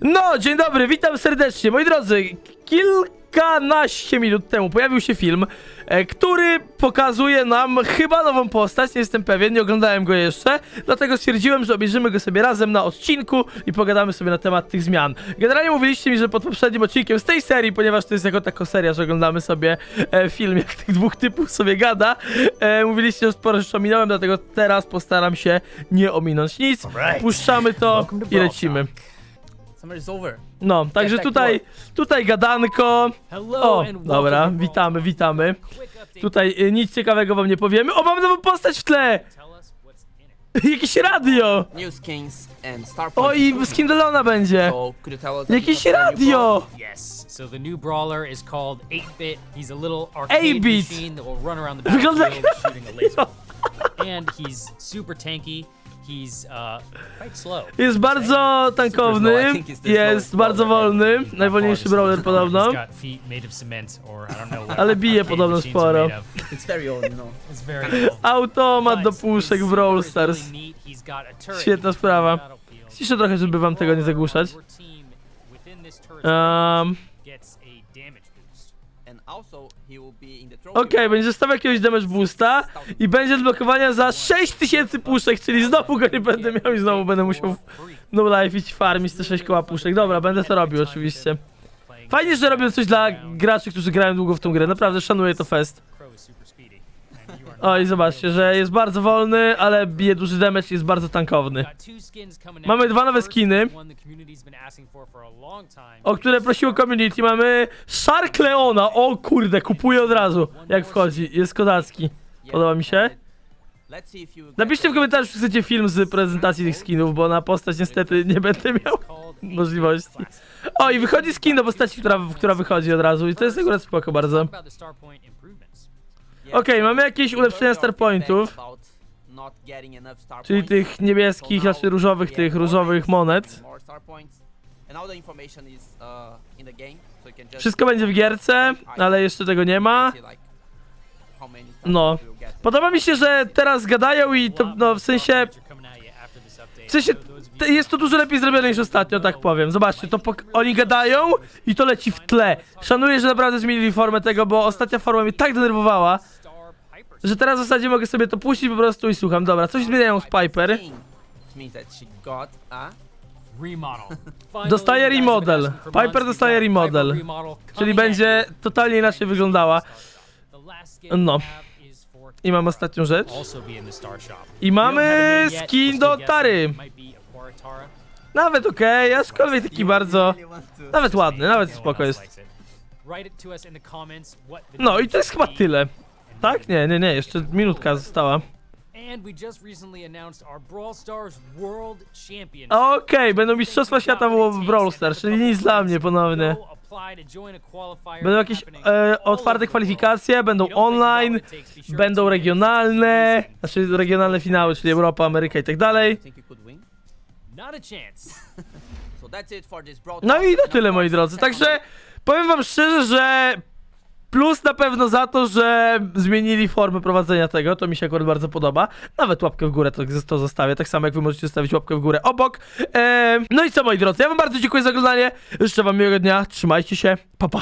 No, dzień dobry, witam serdecznie. Moi drodzy, kilkanaście minut temu pojawił się film, e, który pokazuje nam chyba nową postać, nie jestem pewien, nie oglądałem go jeszcze, dlatego stwierdziłem, że obejrzymy go sobie razem na odcinku i pogadamy sobie na temat tych zmian. Generalnie mówiliście mi, że pod poprzednim odcinkiem z tej serii, ponieważ to jest jako taka seria, że oglądamy sobie e, film, jak tych dwóch typów sobie gada, e, mówiliście, że sporo rzeczy ominąłem, dlatego teraz postaram się nie ominąć nic. Puszczamy to i lecimy. Summer's over. No, także tutaj, tutaj gadanko. Hello O, dobra, witamy, witamy. Tutaj y, nic ciekawego wam nie powiemy. O, mamy nową postać w tle! Jakieś radio! new skins and star O, i skin Delona będzie! So could you tell us a bit Jakieś of the new radio! Yes. So the new brawler is called 8-Bit. He's a little arcade 8-Bit. machine that will run around the Wygląda battlefield jak... shooting a laser. And he's super tanky. He's uh, quite slow. Jest bardzo tankowny, jest bardzo wolny, najwolniejszy brawler podobno. Ale bije podobno sporo. Automat do puszek w Brawl Stars. Świetna sprawa. Ciszę trochę, żeby wam tego nie zagłuszać. Um, Okej, room. będzie zostawiał jakiegoś damage boosta i będzie odblokowania za 6000 puszek, czyli znowu go nie będę miał i znowu będę musiał no life iść farmić te 6 koła puszek. Dobra, będę to robił oczywiście. Fajnie, że robią coś dla graczy, którzy grają długo w tą grę. Naprawdę szanuję to fest. And you are not O i zobaczcie, że jest bardzo wolny, ale bije duży damage i jest bardzo tankowny. Mamy dwa nowe skiny. O które prosiło community. Mamy Shark Leona. O kurde, kupuję od razu. Jak wchodzi, jest kodacki. Podoba mi się. Napiszcie w komentarzu, czy chcecie film z prezentacji tych skinów, bo na postać niestety nie będę miał możliwości. O, i wychodzi skin do postaci, która, która wychodzi od razu i to jest akurat spoko bardzo. Okej, mamy jakieś ulepszenia heard your star pointów, feedback about not getting enough star czyli tych niebieskich, znaczy różowych, tych różowych monet. Wszystko będzie w gierce, ale jeszcze tego nie ma. No. Podoba mi się, że teraz gadają i to, no w sensie, w sensie te- jest to dużo lepiej zrobione niż ostatnio, tak powiem. Zobaczcie, to pok- oni gadają i to leci w tle. Szanuję, że naprawdę zmienili formę tego, bo ostatnia forma mnie tak denerwowała, że teraz w zasadzie mogę sobie to puścić po prostu i słucham. Dobra, coś zmieniają z Piper. Dostaje remodel. Piper dostaje remodel. Czyli będzie totalnie inaczej wyglądała. No. I mam ostatnią rzecz. I mamy skin do Tary. Nawet okej, aczkolwiek taki bardzo... Nawet ładny, nawet spoko jest. No i to jest chyba tyle. Tak? Nie, nie, nie, jeszcze minutka została. And we just recently announced our Brawl Stars World Championship. Okej, będą mistrzostwa świata w w Brawl Stars, czyli nic dla mnie ponownie. Będą jakieś e, otwarte kwalifikacje, będą online, będą regionalne, znaczy regionalne finały, czyli Europa, Ameryka i tak dalej. think you could win. Not a chance. So that's it for this Brawl No i to tyle moi drodzy, także powiem wam szczerze, że plus na pewno za to, że zmienili formę prowadzenia tego, to mi się akurat bardzo podoba. Nawet łapkę w górę to, to zostawię, tak samo jak wy możecie zostawić łapkę w górę obok. Eee, no i co moi drodzy, ja wam bardzo dziękuję za oglądanie, życzę wam miłego dnia, trzymajcie się, pa pa.